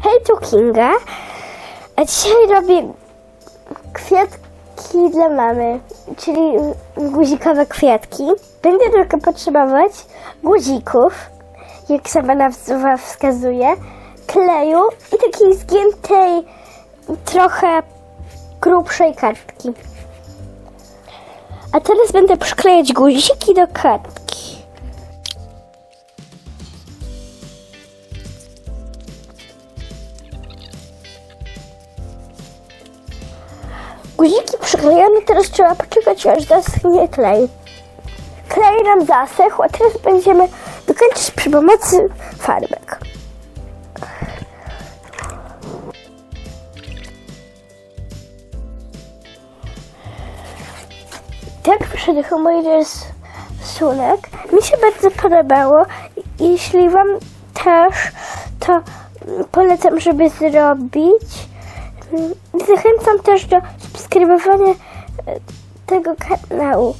Hej, tu Kinga. A dzisiaj robię kwiatki dla mamy, czyli guzikowe kwiatki. Będę tylko potrzebować guzików, jak sama nazwa wskazuje, kleju i takiej zgiętej, trochę grubszej kartki. A teraz będę przyklejać guziki do kartki. Guziki przyklejone, teraz trzeba poczekać, aż zaschnie klej. Klej nam zasechł, a teraz będziemy dokończyć przy pomocy farbek. Tak przyszedł mój rysunek. Mi się bardzo podobało. Jeśli Wam też, to polecam, żeby zrobić. Zachęcam też do subskrybowania e, tego kanału.